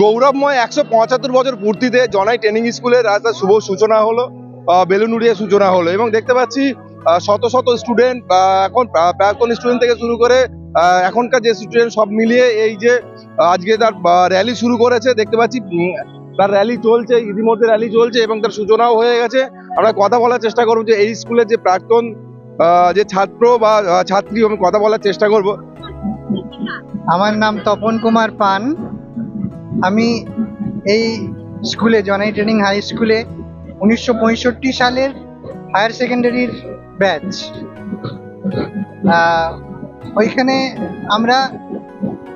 গৌরবময় একশো পঁচাত্তর বছর পূর্তিতে জনাই ট্রেনিং স্কুলের আজ শুভ সূচনা হলো আহ, বেলুনুড়িয়ে সূচনা হলো এবং দেখতে পাচ্ছি শত শত স্টুডেন্ট এখন প্রাক্তন স্টুডেন্ট থেকে শুরু করে এখনকার যে স্টুডেন্ট সব মিলিয়ে এই যে আজকে তার র্যালি শুরু করেছে দেখতে পাচ্ছি তার র্যালি চলছে ইতিমধ্যে র্যালি চলছে এবং তার সূচনাও হয়ে গেছে। আমরা কথা বলার চেষ্টা করব যে এই স্কুলের যে প্রাক্তন যে ছাত্র বা ছাত্রী আমি কথা বলার চেষ্টা করব। আমার নাম তপন কুমার পান। আমি এই স্কুলে জনাই ট্রেনিং হাই স্কুলে উনিশশো পঁয়ষট্টি সালের হায়ার সেকেন্ডারির ব্যাচ ওইখানে আমরা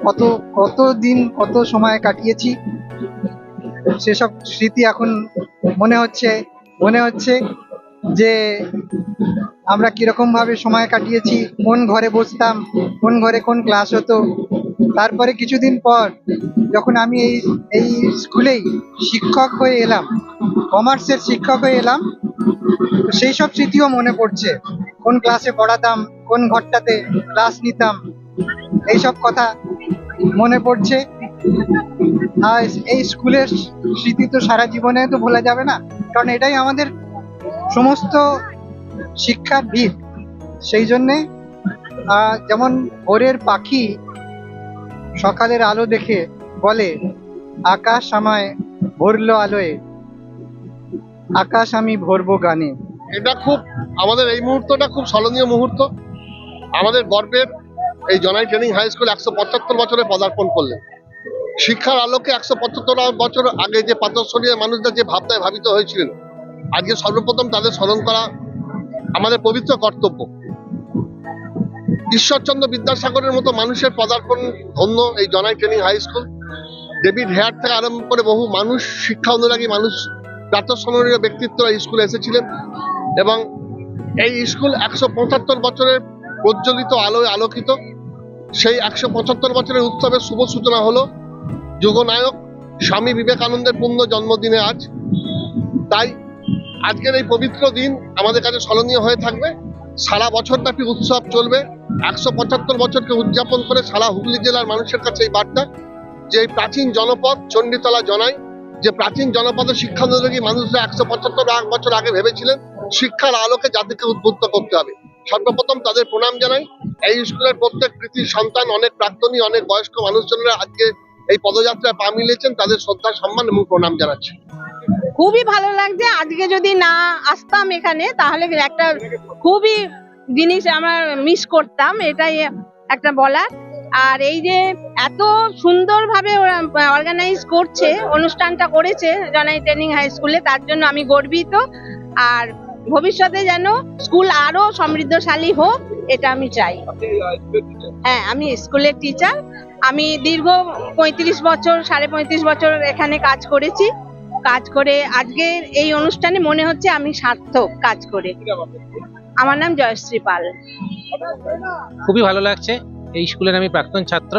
কত কত দিন, কত সময় কাটিয়েছি সেসব স্মৃতি এখন মনে হচ্ছে মনে হচ্ছে যে আমরা কীরকমভাবে সময় কাটিয়েছি, কোন ঘরে বসতাম, কোন ঘরে কোন ক্লাস হতো তারপরে কিছুদিন পর যখন আমি এই এই স্কুলেই শিক্ষক হয়ে এলাম, কমার্সের শিক্ষক হয়ে এলাম সেই সব স্মৃতিও মনে পড়ছে। কোন ক্লাসে পড়াতাম, কোন ঘরটাতে ক্লাস নিতাম এইসব কথা মনে পড়ছে। আর এই স্কুলের স্মৃতি তো সারা জীবনে তো ভোলা যাবে না, কারণ এটাই আমাদের সমস্ত শিক্ষার ভিত। সেই জন্যে যেমন ভোরের পাখি সকালের আলো দেখে বলে, আকাশ আমায় ভরলো আলোয়। আকাশ আমি ভরবো গানে। এটা খুব, আমাদের এই মুহূর্তটা খুব স্মরণীয় মুহূর্ত। আমাদের গর্বের এই জনাই ট্রেনিং হাই স্কুল একশো পঁচাত্তর বছরে পদার্পণ করলেন। শিক্ষার আলোকে একশো পঁচাত্তর বছর আগে যে পাতরসরীয় মানুষরা যে ভাবনায় ভাবিত হয়েছিলেন, আজকে সর্বপ্রথম তাদের স্মরণ করা আমাদের পবিত্র কর্তব্য। ঈশ্বরচন্দ্র বিদ্যাসাগরের মতো মানুষের পদার্পণ ধন্য এই Janai training high school. David Hare থেকে আরম্ভ করে বহু মানুষ, শিক্ষা অনুরাগী মানুষ, প্রাতঃস্মরণীয় ব্যক্তিত্বরা স্কুলে এসেছিলেন এবং এই স্কুল একশো পঁচাত্তর বছরের প্রজ্বলিত আলোয় আলোকিত। সেই একশো পঁচাত্তর বছরের উৎসবের শুভ সূচনা হলো যুগনায়ক স্বামী বিবেকানন্দের পূর্ণ জন্মদিনে আজ। তাই আজকের এই পবিত্র দিন আমাদের কাছে স্মরণীয় হয়ে থাকবে। সারা বছরব্যাপী উৎসব চলবে। একশো পঁচাত্তর বছরকে উদযাপন করে সারা হুগলি জেলার মানুষের কাছে এই বার্তা যে প্রাচীন জনপদ চণ্ডীতলা জনাই যে প্রাচীন জনপদের শিক্ষানুরাগী মানুষরা একশো পঁচাত্তর এক বছর আগে ভেবেছিলেন শিক্ষার আলোকে জাতিকে উদ্বুদ্ধ করতে হবে। সর্বপ্রথম তাদের প্রণাম জানাই। এই স্কুলের প্রত্যেক কৃতির সন্তান, অনেক প্রাক্তনী, অনেক বয়স্ক মানুষজনেরা আজকে এই পদযাত্রায় পা মিলিয়েছেন তাদের শ্রদ্ধা, সম্মান এবং প্রণাম জানাচ্ছি। খুবই ভালো লাগছে। আজকে যদি না আসতাম এখানে, তাহলে একটা খুবই জিনিস আমরা মিস করতাম এটাই একটা বলার। আর এই যে এত সুন্দরভাবে ওরা অর্গানাইজ করছে অনুষ্ঠানটা করেছে জনাই ট্রেনিং হাই স্কুলে তার জন্য আমি গর্বিত। আর ভবিষ্যতে যেন স্কুল আরও সমৃদ্ধশালী হোক এটা আমি চাই। হ্যাঁ আমি স্কুলের টিচার আমি দীর্ঘ পঁয়ত্রিশ বছর সাড়ে পঁয়ত্রিশ বছর এখানে কাজ করেছি। কাজ করে আজকের এই অনুষ্ঠানে মনে হচ্ছে আমি সার্থক কাজ করে। আমার নাম জয়শ্রী পাল। খুবই ভালো লাগছে। এই স্কুলের আমি প্রাক্তন ছাত্র।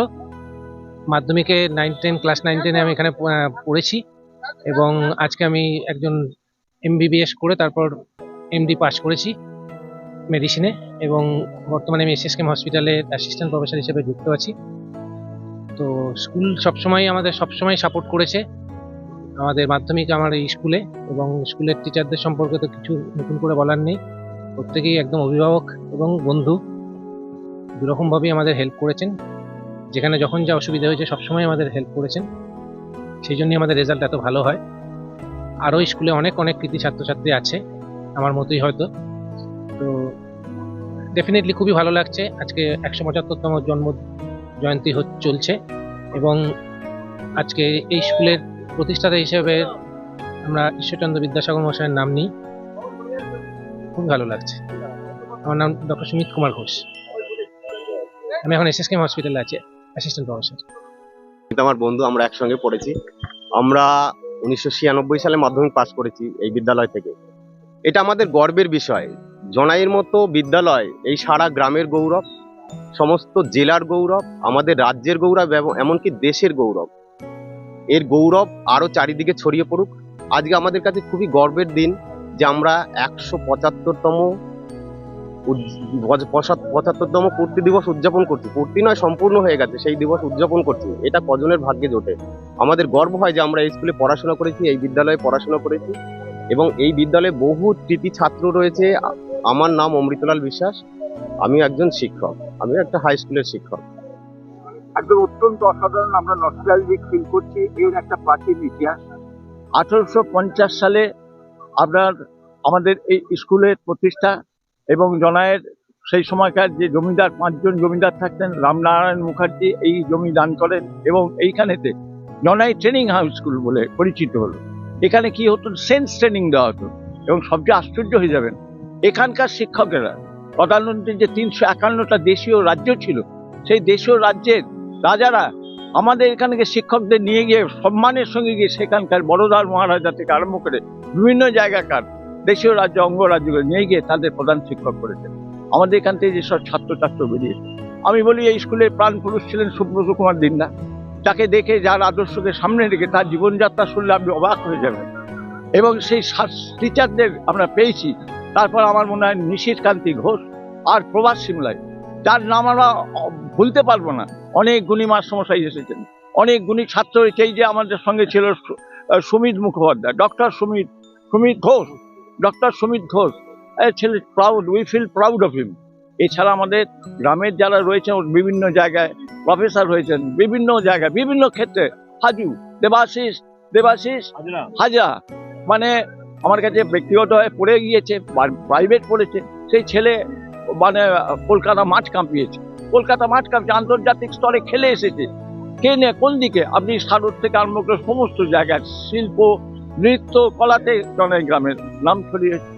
মাধ্যমিকে নাইন টেন ক্লাস নাইন টেনে আমি এখানে পড়েছি এবং আজকে আমি একজন এমবিবিএস করে তারপর এমডি পাস করেছি মেডিসিনে এবং বর্তমানে আমি এসএসকেম হসপিটালে অ্যাসিস্ট্যান্ট প্রফেসর হিসেবে যুক্ত আছি। তো স্কুল সবসময় আমাদের সবসময় সাপোর্ট করেছে আমাদের মাধ্যমিক আমার এই স্কুলে এবং স্কুলের টিচারদের সম্পর্কে তো কিছু নতুন করে বলার নেই। প্রত্যেকেই একদম অভিভাবক এবং বন্ধু। দুরকমভাবেই আমাদের হেল্প করেছেন। যেখানে যখন যা অসুবিধা হয়েছে, সবসময় আমাদের হেল্প করেছেন। সেই জন্যই আমাদের রেজাল্ট এত ভালো হয়। আরও স্কুলে অনেক অনেক কৃতি ছাত্রছাত্রী আছে, আমার মতোই হয়তো। তো ডেফিনেটলি খুবই ভালো লাগছে। আজকে একশো পঁচাত্তরতম জন্ম জয়ন্তী চলছে এবং আজকে এই স্কুলের প্রতিষ্ঠাতা হিসেবে আমরা ঈশ্বরচন্দ্র বিদ্যাসাগর মশাইয়ের নাম নিই। খুব ভালো লাগছে। আমার নাম ডক্টর সুমিত কুমার ঘোষ। আমি এখন এসএসকেম হসপিটালে আছি অ্যাসিস্ট্যান্ট প্রফেসর কিন্তু আমার বন্ধু, আমরা একসঙ্গে পড়েছি। আমরা উনিশশো ছিয়ানব্বই সালে মাধ্যমিক পাশ করেছি এই বিদ্যালয় থেকে। এটা আমাদের গর্বের বিষয়। জনাইয়ের মতো বিদ্যালয়, এই সারা গ্রামের গৌরব, সমস্ত জেলার গৌরব, আমাদের রাজ্যের গৌরব, এবং এমনকি দেশের গৌরব। এর গৌরব আরও চারিদিকে ছড়িয়ে পড়ুক। আজকে আমাদের কাছে খুবই গর্বের দিন। যে আমরা একশো পঁচাত্তরতম পঁচাত্তরতম পূর্তি দিবস উদযাপন করছি। পূর্তি নয় সম্পূর্ণ হয়ে গেছে সেই দিবস উদযাপন করছি। এটা কজনের ভাগ্যে জোটে। আমাদের গর্ব হয় যে আমরা এই স্কুলে পড়াশোনা করেছি এই বিদ্যালয়ে পড়াশোনা করেছি এবং এই বিদ্যালয়ে বহু কৃতি ছাত্র রয়েছে। আমার নাম অমৃতলাল বিশ্বাস। আমি একজন শিক্ষক। আমি একটা হাই স্কুলের শিক্ষক। একদম অত্যন্ত অসাধারণ আমরা নস্টালজিক ফিল করছি। এর একটা প্রাচীন ইতিহাস। আঠারোশো পঞ্চাশ সালে আপনার আমাদের এই স্কুলের প্রতিষ্ঠা এবং জনায়ের সেই সময়কার যে জমিদার, পাঁচজন জমিদার থাকতেন, রামনারায়ণ মুখার্জি এই জমি দান করেন এবং এইখানেতে জনাই ট্রেনিং হাউস স্কুল বলে পরিচিত হলো। এখানে কি হতো? সেন্স ট্রেনিং দেওয়া হতো এবং সবচেয়ে আশ্চর্য হয়ে যাবেন, এখানকার শিক্ষকেরা প্রধানমন্ত্রীর যে তিনশো একান্নটা দেশীয় রাজ্য ছিল, সেই দেশীয় রাজ্যের রাজারা আমাদের এখানকে শিক্ষকদের নিয়ে গিয়ে, সম্মানের সঙ্গে গিয়ে সেখানকার বড়দার মহারাজা থেকে আরম্ভ করে বিভিন্ন জায়গাকার দেশীয় রাজ্য, অঙ্গরাজ্যগুলো নিয়ে গিয়ে তাদের প্রধান শিক্ষক করেছেন আমাদের এখান থেকে যেসব ছাত্রছাত্র বেরিয়েছে আমি বলি, এই স্কুলের প্রাণ পুরুষ ছিলেন সুব্রত কুমার দিন্দা তাকে দেখে যার আদর্শকে সামনে রেখে তার জীবনযাত্রা শুনলে আপনি অবাক হয়ে যাবেন। এবং সেই টিচারদের আমরা পেয়েছি। তারপর আমার মনে হয় নিশির কান্তি ঘোষ আর প্রভাস সিমলাই। যার নাম আমরা ভুলতে পারব না। অনেক গুণী মাস্টারমশাই এসেছেন। অনেক গুণী ছাত্র হয়েছে যে আমাদের সঙ্গে ছিল সুমিত মুখোপাধ্যায় ডক্টর সুমিত সুমিত ঘোষ ডক্টর সুমিত ঘোষ। ছেলে proud we feel proud of him এছাড়া আমাদের গ্রামের যারা রয়েছেন বিভিন্ন জায়গায় প্রফেসর হয়েছেন বিভিন্ন জায়গায় বিভিন্ন ক্ষেত্রে। হাজু দেবাশিস দেবাশিস হাজা মানে আমার কাছে ব্যক্তিগতভাবে পড়ে গিয়েছে প্রাইভেট পড়েছে। সেই ছেলে মানে কলকাতা মাঠ কাঁপিয়েছে কলকাতা মাঠ কাঁপিয়েছে আন্তর্জাতিক স্তরে খেলে এসেছে, কে কোন দিকে? আপনি সারদ থেকে আরম্ভ করে সমস্ত জায়গায়, শিল্প, নৃত্য, কলাতে জনের গ্রামের নাম ছড়িয়েছে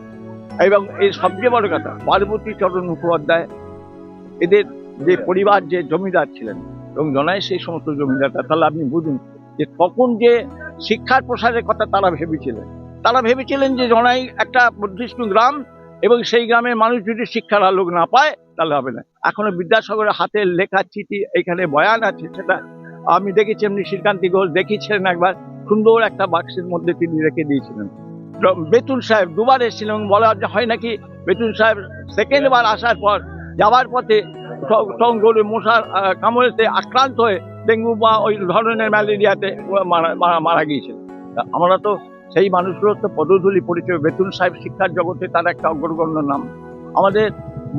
এবং এই সবচেয়ে বড় কথা, পার্বতী চরণ মুখোপাধ্যায় এদের যে পরিবার, যে জমিদার ছিলেন, এবং জনায় সেই সমস্ত জমিদারটা তাহলে আপনি বুঝুন যে তখন যে শিক্ষার প্রসারের কথা তারা ভেবেছিলেন। তারা ভেবেছিলেন যে জনাই একটা নির্দিষ্ট গ্রাম এবং সেই গ্রামের মানুষ যদি শিক্ষার আলোক না পায়, তাহলে হবে না। এখনও বিদ্যাসাগরের হাতের লেখা চিঠি এখানে বয়ান আছে, সেটা আমি দেখেছি, এমনি শ্রীকান্তি ঘোষ দেখিয়েছিলেন একবার, সুন্দর একটা বাক্সের মধ্যে তিনি রেখে দিয়েছিলেন। বেতুল সাহেব দুবার এসেছিলেন বলা যে হয় নাকি বেতুল সাহেব সেকেন্ড বার আসার পর, যাওয়ার পথে সঙ্গে মশার কামড়েতে আক্রান্ত হয়ে ডেঙ্গু বা ওই ধরনের ম্যালেরিয়াতে মারা, মারা- তা আমরা তো সেই মানুষগুলোর তো পদধূলি পরিচয়। বেতুল সাহেব শিক্ষার জগতে তার একটা অগ্রগণ্য নাম। আমাদের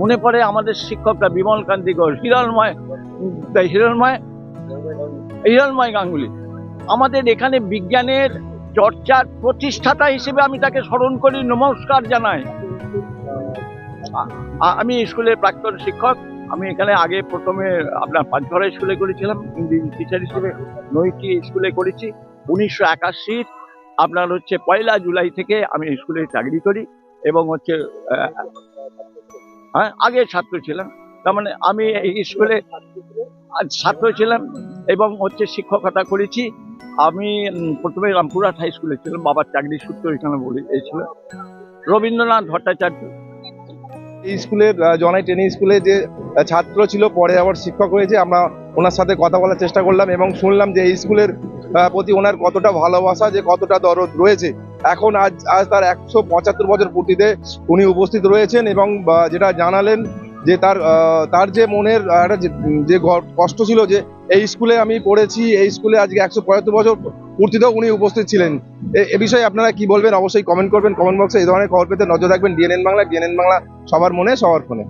মনে পড়ে আমাদের শিক্ষকরা বিমল কান্তি ঘোষ, হিরণময় হিরণময় হিরণময় গাঙ্গুলি। আমাদের এখানে বিজ্ঞানের চর্চার প্রতিষ্ঠাতা হিসেবে আমি তাকে স্মরণ করি, নমস্কার জানাই। আমি স্কুলের প্রাক্তন শিক্ষক। আমি এখানে আগে প্রথমে আপনার পাঁচঘরা স্কুলে করেছিলাম ইংরেজি টিচার হিসেবে নৈটি স্কুলে করেছি। উনিশশো একাশির আপনার হচ্ছে পয়লা জুলাই থেকে আমি স্কুলে চাকরি করি এবং হচ্ছে হ্যাঁ আগে ছাত্র ছিলাম। তার মানে আমি এই স্কুলে ছাত্র ছিলাম এবং হচ্ছে শিক্ষকতা করেছি। আমি প্রথমে রামপুরহাট হাই স্কুলে ছিলাম, বাবার চাকরি সূত্র এখানে বলে এসেছিল রবীন্দ্রনাথ ভট্টাচার্য। এই স্কুলের জনাই ট্রেনিং স্কুলে যে ছাত্র ছিল, পরে আবার শিক্ষক হয়েছে, আমরা ওনার সাথে কথা বলার চেষ্টা করলাম এবং শুনলাম যে এই স্কুলের প্রতি ওনার কতটা ভালোবাসা, যে কতটা দরদ রয়েছে। এখন আজ আজ তার একশো পঁচাত্তর বছর পূর্তিতে উনি উপস্থিত রয়েছেন এবং যেটা জানালেন যে তার তার যে মনের একটা যে- কষ্ট ছিল যে এই স্কুলে আমি পড়েছি, এই স্কুলে আজকে একশো পঁচাত্তর বছর পূর্তিতেও উনি উপস্থিত ছিলেন। এ বিষয়ে আপনারা কি বলবেন? অবশ্যই কমেন্ট করবেন। কমেন্ট বক্সে এই ধরনের খবর পেতে নজর রাখবেন। ডিএনএন বাংলা ডিএনএন বাংলা, সবার মনে, সবার ফোনে।